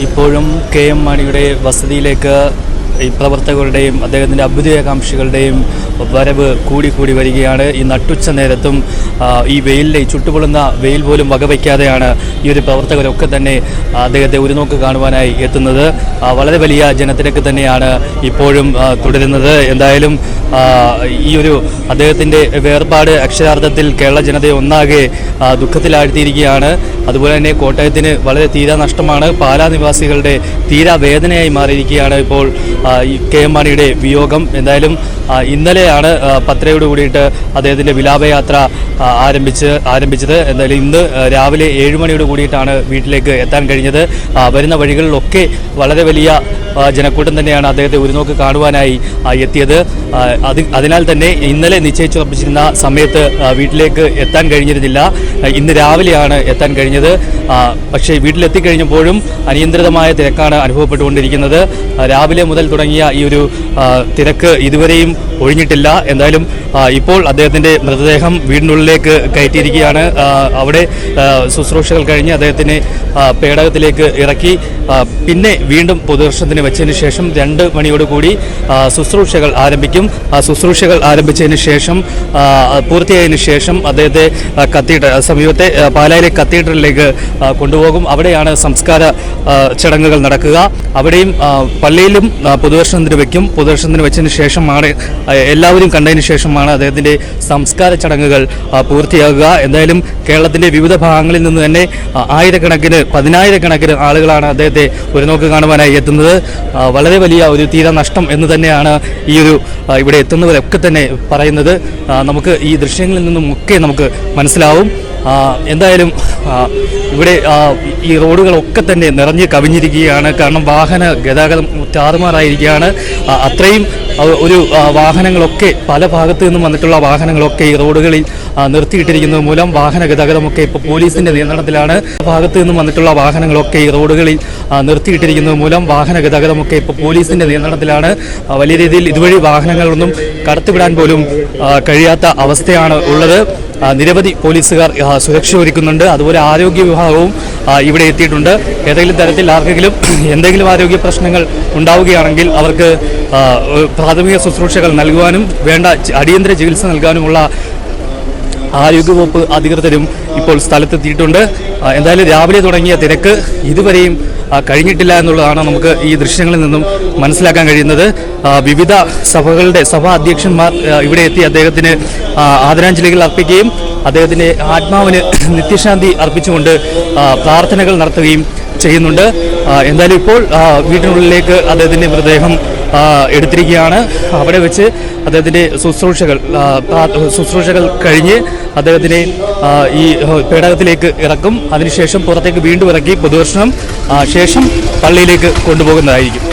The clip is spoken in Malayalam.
ഇപ്പോഴും കെ എം മാണിയുടെ വസതിയിലേക്ക് ഈ പ്രവർത്തകരുടെയും അദ്ദേഹത്തിന്റെ അഭ്യുദയകാംക്ഷികളുടെയും വരവ് കൂടി കൂടി വരികയാണ്. ഈ നട്ടുച്ച നേരത്തും ഈ വെയിലിലെ ഈ ചുട്ടുപൊള്ളുന്ന വെയിൽ പോലും വകവയ്ക്കാതെയാണ് ഈ ഒരു പ്രവർത്തകരൊക്കെ തന്നെ അദ്ദേഹത്തെ ഒരു നോക്ക് കാണുവാനായി എത്തുന്നത്. വളരെ വലിയ ജനത്തിരക്ക് തന്നെയാണ് ഇപ്പോഴും തുടരുന്നത്. എന്തായാലും ഈ ഒരു അദ്ദേഹത്തിന്റെ വേർപാട് അക്ഷരാർത്ഥത്തിൽ കേരള ജനതയെ ഒന്നാകെ ദുഃഖത്തിലാഴ്ത്തിയിരിക്കുകയാണ്. അതുപോലെ തന്നെ കോട്ടയത്തിന് വളരെ തീരാ നഷ്ടമാണ് പാലാ നിവാസികളുടെ തീരാ വേദനയായി മാറിയിരിക്കുകയാണ് ഇപ്പോൾ ഈ കെ എം മാണിയുടെ വിയോഗം എന്തായാലും ഇന്നലെയാണ് പത്രയോട് കൂടിയിട്ട് അദ്ദേഹത്തിന്റെ വിലാപയാത്ര ആരംഭിച്ച് ആരംഭിച്ചത്. എന്തായാലും ഇന്ന് രാവിലെ ഏഴ് മണിയോട് കൂടിയിട്ടാണ് വീട്ടിലേക്ക് എത്താൻ കഴിഞ്ഞത്. വരുന്ന വഴികളിലൊക്കെ വളരെ വലിയ ജനക്കൂട്ടം തന്നെയാണ് അദ്ദേഹത്തെ ഒരു നോക്ക് കാണുവാനായി എത്തിയത്. അത് അതിനാൽ തന്നെ ഇന്നലെ നിശ്ചയിച്ചുറപ്പിച്ചിരുന്ന സമയത്ത് വീട്ടിലേക്ക് എത്താൻ കഴിഞ്ഞിരുന്നില്ല. ഇന്ന് രാവിലെയാണ് എത്താൻ കഴിഞ്ഞത്. പക്ഷേ വീട്ടിലെത്തിക്കഴിഞ്ഞപ്പോഴും അനിയന്ത്രിതമായ തിരക്കാണ് അനുഭവപ്പെട്ടുകൊണ്ടിരിക്കുന്നത്. രാവിലെ മുതൽ തുടങ്ങിയ ഈ ഒരു തിരക്ക് ഇതുവരെയും ഒഴിഞ്ഞിട്ടില്ല. എന്തായാലും ഇപ്പോൾ അദ്ദേഹത്തിന്റെ മൃതദേഹം വീടിനുള്ളിലേക്ക് കയറ്റിയിരിക്കുകയാണ്. അവിടെ ശുശ്രൂഷകൾ കഴിഞ്ഞ് അദ്ദേഹത്തിനെ പേടകത്തിലേക്ക് ഇറക്കി പിന്നെ വീണ്ടും പൊതുദർശനത്തിന് വെച്ചതിന് ശേഷം രണ്ട് മണിയോടുകൂടി കൂടി ശുശ്രൂഷകൾ ആരംഭിക്കും. ആ ശുശ്രൂഷകൾ ആരംഭിച്ചതിന് ശേഷം പൂർത്തിയായതിനു ശേഷം അദ്ദേഹത്തെ കത്തീഡ്ര സമീപത്തെ പാലായിലെ കത്തീഡ്രലിലേക്ക് കൊണ്ടുപോകും. അവിടെയാണ് സംസ്കാര ചടങ്ങുകൾ നടക്കുക. അവിടെയും പള്ളിയിലും പൊതുദർശനത്തിന് വയ്ക്കും പൊതുദർശനത്തിന് വെച്ചതിന് ശേഷമാണ് എല്ലാവരും കണ്ടതിന് ശേഷമാണ് അദ്ദേഹത്തിന്റെ സംസ്കാര ചടങ്ങുകൾ പൂർത്തിയാകുക. എന്തായാലും കേരളത്തിന്റെ വിവിധ ഭാഗങ്ങളിൽ നിന്ന് തന്നെ ആയിരക്കണക്കിന് പതിനായിരക്കണക്കിന് ആളുകളാണ് അദ്ദേഹത്തെ ഒരു നോക്ക് കാണുവാനായി എത്തുന്നത്. വളരെ വലിയ ഒരു തീര നഷ്ടം എന്ന് തന്നെയാണ് ഈ ഒരു ഇവിടെ എത്തുന്നവരൊക്കെ തന്നെ പറയുന്നത്. നമുക്ക് ഈ ദൃശ്യങ്ങളിൽ നിന്നും ഒക്കെ നമുക്ക് മനസ്സിലാവും. എന്തായാലും ഇവിടെ ഈ റോഡുകളൊക്കെ തന്നെ നിറഞ്ഞ് കവിഞ്ഞിരിക്കുകയാണ്. കാരണം വാഹന ഗതാഗതം താറുമാറായിരിക്കുകയാണ് അത്രയും ഒരു വാഹനങ്ങളൊക്കെ പല ഭാഗത്തു നിന്നും വന്നിട്ടുള്ള വാഹനങ്ങളൊക്കെ ഈ റോഡുകളിൽ നിർത്തിയിട്ടിരിക്കുന്നത് മൂലം വാഹന ഗതാഗതമൊക്കെ ഇപ്പോൾ പോലീസിന്റെ നിയന്ത്രണത്തിലാണ്. ഭാഗത്തു നിന്നും വന്നിട്ടുള്ള വാഹനങ്ങളൊക്കെ ഈ റോഡുകളിൽ നിർത്തിയിട്ടിരിക്കുന്നത് മൂലം വാഹന ഗതാഗതമൊക്കെ ഇപ്പോൾ പോലീസിന്റെ നിയന്ത്രണത്തിലാണ്. വലിയ രീതിയിൽ ഇതുവഴി വാഹനങ്ങളൊന്നും കടത്തിവിടാൻ പോലും കഴിയാത്ത അവസ്ഥയാണ് ഉള്ളത്. നിരവധി പോലീസുകാർ സുരക്ഷ ഒരുക്കുന്നുണ്ട്. അതുപോലെ ആരോഗ്യ വിഭാഗവും ഇവിടെ എത്തിയിട്ടുണ്ട്. ഏതെങ്കിലും തരത്തിൽ ആർക്കെങ്കിലും എന്തെങ്കിലും ആരോഗ്യ പ്രശ്നങ്ങൾ ഉണ്ടാവുകയാണെങ്കിൽ അവർക്ക് പ്രാഥമിക ശുശ്രൂഷകൾ നൽകുവാനും വേണ്ട അടിയന്തര ചികിത്സ നൽകാനുമുള്ള ആരോഗ്യവകുപ്പ് അധികൃതരും ഇപ്പോൾ സ്ഥലത്തെത്തിയിട്ടുണ്ട്. എന്തായാലും രാവിലെ തുടങ്ങിയ തിരക്ക് ഇതുവരെയും കഴിഞ്ഞിട്ടില്ല എന്നുള്ളതാണ് നമുക്ക് ഈ ദൃശ്യങ്ങളിൽ നിന്നും മനസ്സിലാക്കാൻ കഴിയുന്നത്. വിവിധ സഭകളുടെ സഭാ അധ്യക്ഷന്മാർ ഇവിടെ എത്തി അദ്ദേഹത്തിന് ആദരാഞ്ജലികൾ അർപ്പിക്കുകയും അദ്ദേഹത്തിന്റെ ആത്മാവിന് നിത്യശാന്തി അർപ്പിച്ചുകൊണ്ട് പ്രാർത്ഥനകൾ നടത്തുകയും ചെയ്യുന്നുണ്ട്. എന്തായാലും ഇപ്പോൾ വീട്ടിനുള്ളിലേക്ക് അദ്ദേഹത്തിന്റെ മൃതദേഹം എടുത്തിരിക്കുകയാണ്. അവിടെ വെച്ച് അദ്ദേഹത്തിന്റെ ശുശ്രൂഷകൾ ശുശ്രൂഷകൾ കഴിഞ്ഞ് അദ്ദേഹത്തിനെ ഈ പേടകത്തിലേക്ക് ഇറക്കും. അതിനുശേഷം പുറത്തേക്ക് വീണ്ടും ഇറക്കി. പൊതുദർശനം ശേഷം പള്ളിയിലേക്ക് കൊണ്ടുപോകുന്നതായിരിക്കും.